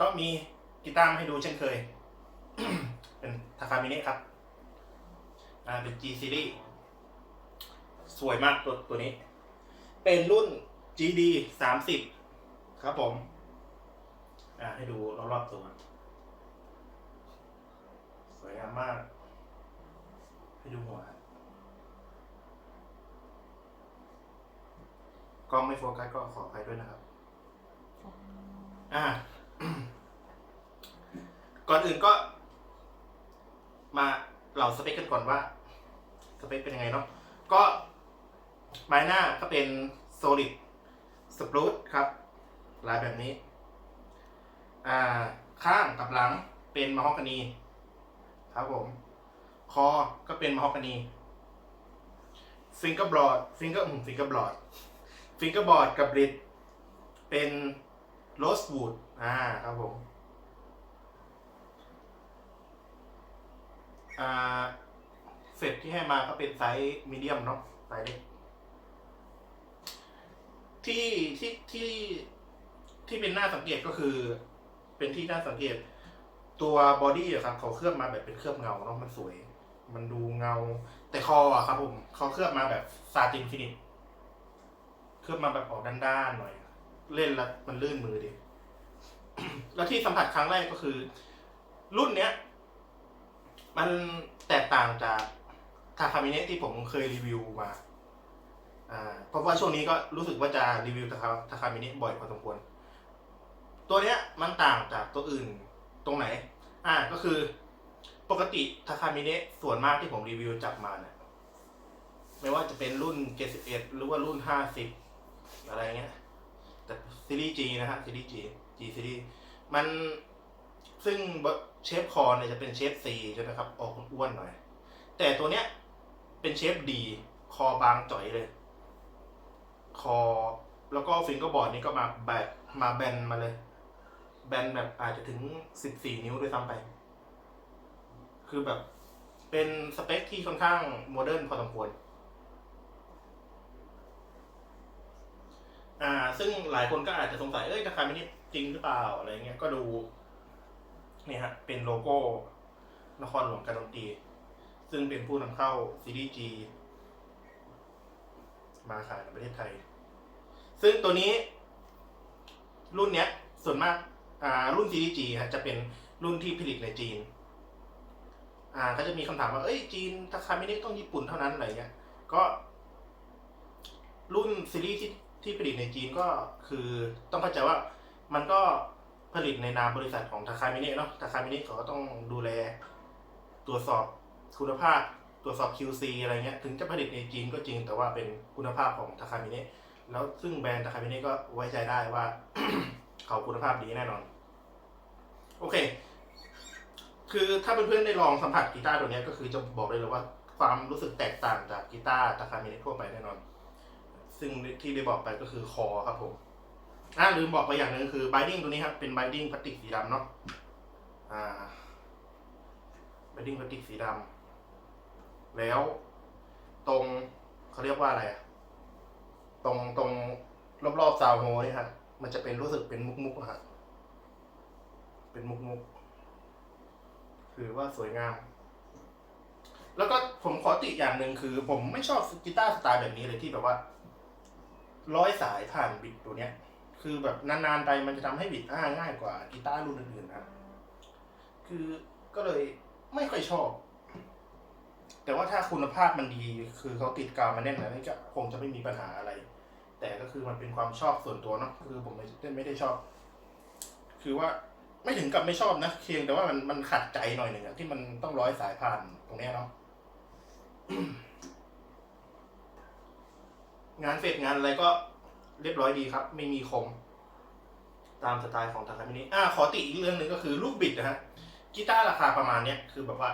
ก็มีกีตาร์มาให้ดูเช่นเคย เป็นทาคามิเนะครับ อ่า เป็น G series สวยมากตัวตัวนี้ เป็นรุ่น GD สามสิบครับผม อ่า ให้ดูรอบๆตัว สวยงามมาก ให้ดูหัว กล้องไม่โฟกัสก็ขออภัยด้วยนะครับ อ่า ก่อนอื่นก็ มาเราสเปคกันก่อนว่า สเปคเป็นยังไงเนาะก็ไม้หน้าก็เป็น solid spruce ครับ ลายแบบนี้ อ่า ข้างกับหลังเป็นมะฮอกกานี ครับผม คอก็เป็นมะฮอกกานีฟิงเกอร์บลอดฟิงเกอร์ฟิงเกอร์บลอดฟิงเกอร์บอร์ดกับบริดเป็นโรสวูดอ่า ครับผม อ่าเฟดที่ให้มาก็เป็นไซส์มีเดียมเนาะไซส์เล็กที่ที่ที่ที่เป็นหน้าสังเกตก็คือ เป็นที่น่าสังเกต ตัวบอดี้อะครับเขาเคลือบมาแบบเป็นเคลือบเงาเนาะมันสวย มันดูเงา แต่คออะครับผมเขาเคลือบมาแบบซาตินฟินิชเคลือบมาแบบออกด้านๆหน่อย เล่นแล้วมันลื่นมือดีแล้วที่สัมผัสครั้งแรกก็คือ รุ่นเนี้ย มันแตกต่างจากทาคามิเนะที่ผมเคยรีวิวมาอ่าเพราะว่าช่วงนี้ก็รู้สึกว่าจะรีวิวทาคาทาคามิเนะบ่อยพอสมควร ตัวเนี้ยมันต่างจากตัวอื่นตรงไหน อ่าก็คือปกติทาคามิเนะส่วนมากที่ผมรีวิวจับมาเนี่ยไม่ว่าจะเป็นรุ่น 71 หรือว่ารุ่น 50 อะไรเงี้ย แต่ซีรีส์ G นะฮะซีรีส์ G G ซีรีส์มัน ซึ่งเชฟคอเนี่ยจะเป็นเชฟ C ใช่ไหมครับ ออกอ้วนหน่อย แต่ตัวเนี้ยเป็นเชฟ D คอบางจ่อยเลย คอ แล้วก็ฟิงเกอร์บอร์ดนี่ก็มาแบบมาแบนมาเลย แบนแบบอาจจะถึง14นิ้วด้วยซ้ำไป คือแบบเป็นสเปคที่ค่อนข้างโมเดิร์นพอสมควรอ่า ซึ่งหลายคนก็อาจจะสงสัย เอ้ยราคามินิจริงหรือเปล่า อะไรเงี้ย ก็ดู นี่ฮะเป็นโลโก้นครหลวงการดนตรี ซึ่งเป็นผู้นำเข้าซีรีส์ G มาขายในประเทศไทย ซึ่งตัวนี้รุ่นเนี้ยส่วนมากอ่ารุ่นซีรีส์ G ฮะจะเป็นรุ่นที่ผลิตในจีน อ่าก็จะมีคำถามว่า เอ้ยจีนราคาไม่ได้ต้องญี่ปุ่นเท่านั้นอะไรเงี้ย ก็ รุ่นซีรีส์ที่ที่ผลิตในจีนก็คือต้องเข้าใจว่ามันก็ ผลิตในนามบริษัทของทาคามิเนะเนาะทาคามิเนะเขาก็ต้องดูแลตรวจสอบคุณภาพตรวจสอบ QC อะไรเงี้ยถึงจะผลิตในจีนก็จริงแต่ว่าเป็นคุณภาพของทาคามิเนะแล้วซึ่งแบรนด์ทาคามิเนะก็ไว้ใจได้ว่า เขาคุณภาพดีแน่นอน โอเค คือถ้าเพื่อนๆได้ลองสัมผัสกีตาร์ตัวนี้ก็คือจะบอกเลยเลยว่าความรู้สึกแตกต่างจากกีตาร์ทาคามิเนะทั่วไปแน่นอน ซึ่งที่ได้บอกไปก็คือคอครับผม อ่าลืมบอกไปอย่างหนึ่งคือ binding ตัวนี้ครับ เป็น binding พลาสติกสีดำเนาะ อ่า binding พลาสติกสีดำ แล้วตรงเขาเรียกว่าอะไรอะตรงตรงรอบๆซาวโฮนี่ครับมันจะเป็นรู้สึกเป็นมุกๆอะฮะ เป็นมุกๆ คือว่าสวยงาม แล้วก็ผมขอติอย่างหนึ่งคือ ผมไม่ชอบกีตาร์สไตล์แบบนี้เลยที่แบบว่า ร้อยสายผ่านบิดตัวเนี้ย คือแบบนานๆไปมันจะทำให้บิดอ้าง่ายกว่ากีตาร์รุ่นอื่นๆนะคือก็เลยไม่ค่อยชอบ แต่ว่าถ้าคุณภาพมันดี คือเขาติดกาวมาแน่นนะนี่ก็คงจะไม่มีปัญหาอะไร แต่ก็คือมันเป็นความชอบส่วนตัวเนาะคือผมไม่ได้ไม่ได้ชอบ คือว่าไม่ถึงกับไม่ชอบนะเพียงแต่ว่ามันมันขัดใจหน่อยหนึ่งอะที่มันต้องร้อยสายผ่านตรงนี้เนาะงานเสร็จงานอะไรก็ เรียบร้อยดีครับ ไม่มีคม ตามสไตล์ของทางคามินิอ่าขอติอีกเรื่องหนึ่งก็คือลูกบิดนะฮะกีตาร์ราคาประมาณเนี้ยคือแบบว่า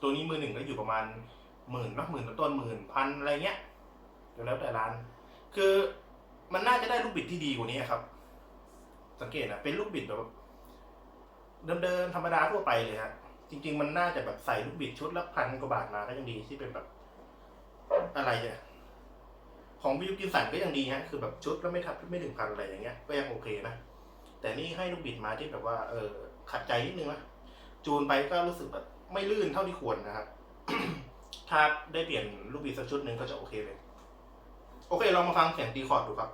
ตัวนี้มือหนึ่งก็อยู่ประมาณหมื่นเนาะหมื่นต้นหมื่นพันอะไรเงี้ยเดี๋ยวแล้วแต่ร้าน คือมันน่าจะได้ลูกบิดที่ดีกว่านี้ครับ สังเกตนะเป็นลูกบิดแบบเดิมๆธรรมดาทั่วไปเลยฮะจริง ๆ มันน่าจะแบบใส่ลูกบิดชุดละพันกว่าบาทมาก็ยังดีที่เป็นแบบอะไรเนี่ย ของวิวกินสันก็ยังดีฮะคือแบบชุดแล้วไม่ทับไม่ถึงพันอะไรอย่างเงี้ยก็ยังโอเคนะ แต่นี่ให้ลูกบิดมาที่แบบว่าเออขัดใจนิดนึงนะจูนไปก็รู้สึกแบบไม่ลื่นเท่าที่ควรนะครับ ถ้าได้เปลี่ยนลูกบิดสักชุดหนึ่งก็จะโอเคเลย โอเคลองมาฟังเสียงตีคอร์ดดูครับ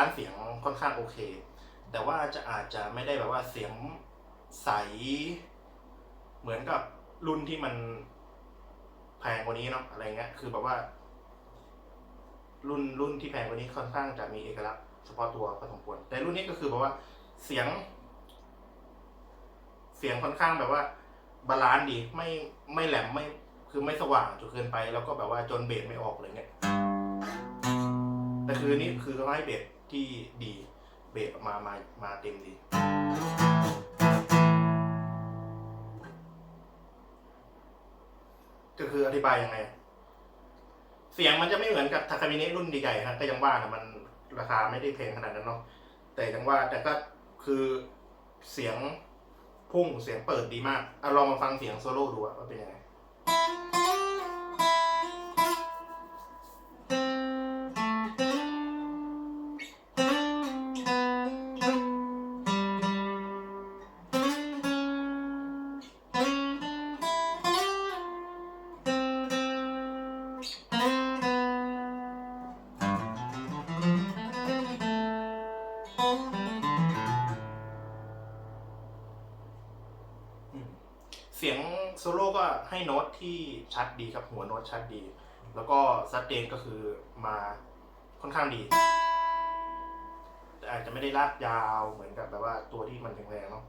าลานซ์เสียงค่อนข้างโอเค แต่ว่าจะอาจจะไม่ได้แบบว่าเสียงใส เหมือนกับรุ่นที่มันแพงกว่านี้เนาะอะไรเงี้ย คือแบบว่า รุ่นรุ่นที่แพงกว่านี้ค่อนข้างจะมีเอกลักษณ์เฉพาะตัวพอสมควรแต่รุ่นนี้ก็คือแบบว่าเสียง เสียงค่อนข้างแบบว่า บาลานซ์ดีไม่ไม่แหลมไม่คือไม่สว่างจนเกินไป แล้วก็แบบว่าจนเบสไม่ออกเลยเนี่ยแต่คือนี่คือเขาให้เบส ที่ดีเบสมามามาเต็มดี ก็คืออธิบายยังไง เสียงมันจะไม่เหมือนกับทาคามิเนะรุ่นใหญ่ๆฮะก็ยังว่านะมันราคาไม่ได้แพงขนาดนั้นเนาะแต่ยังว่าแต่ก็คือเสียงพุ่งเสียงเปิดดีมากเอาลองมาฟังเสียงโซโล่ดูว่าเป็นยังไง ให้โน้ตที่ชัดดีครับหัวโน้ตชัดดี แล้วก็ซัดเดนก็คือมาค่อนข้างดี แต่อาจจะไม่ได้ลากยาวเหมือนกับแบบว่าตัวที่มันแพงๆเนาะ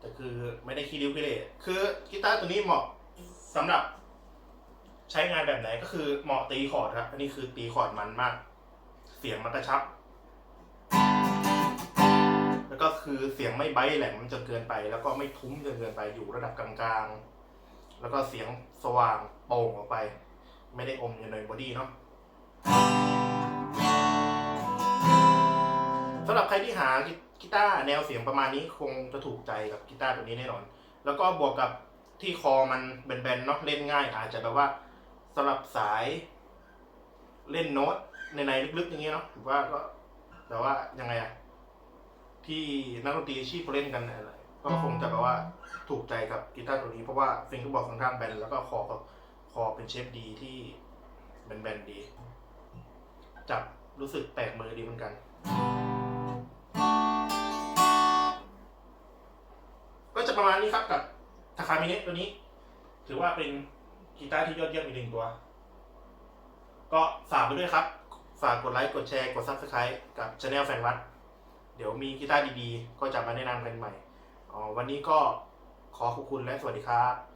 แต่คือไม่ได้คีริ้วคีเรคือกีตาร์ตัวนี้เหมาะสำหรับใช้งานแบบไหนก็คือเหมาะตีคอร์ดครับอันนี้คือตีคอร์ดมันมาก เสียงมันกระชับ แล้วก็คือเสียงไม่ไบแหลมจนเกินไป แล้วก็ไม่ทุ้มจนเกินไปอยู่ระดับกลางๆ แล้วก็เสียงสว่างโปร่งออกไป ไม่ได้อมอยู่ในบอดี้เนาะสำหรับใครที่หากีตาร์แนวเสียงประมาณนี้คงจะถูกใจกับกีตาร์ตัวนี้แน่นอน แล้วก็บวกกับที่คอมันแบนๆเนาะเล่นง่าย อาจจะแบบว่าสำหรับสายเล่นโน้ตในในลึกๆอย่างเงี้ยเนาะหรือว่าก็แต่ว่ายังไงอะที่นักดนตรีอาชีพเขาเล่นกันอะไร ก็คงจะแบบว่าถูกใจกับกีตาร์ตัวนี้เพราะว่าฟิงก์บอร์ดค่อนข้างแบนแล้วก็คอคอเป็นเชฟดีที่แบนๆดี จับรู้สึกแตกมือดีเหมือนกัน ก็จะประมาณนี้ครับกับทาคามิเนะตัวนี้ ถือว่าเป็นกีตาร์ที่ยอดเยี่ยมอีกหนึ่งตัว ก็ฝากไปด้วยครับ ฝากกดไลค์กดแชร์กด Subscribe กับช anel แฟนวัด เดี๋ยวมีกีตาร์ดีๆ ก็จะมาแนะนำกันใหม่ วันนี้ก็ขอขอบคุณและสวัสดีครับ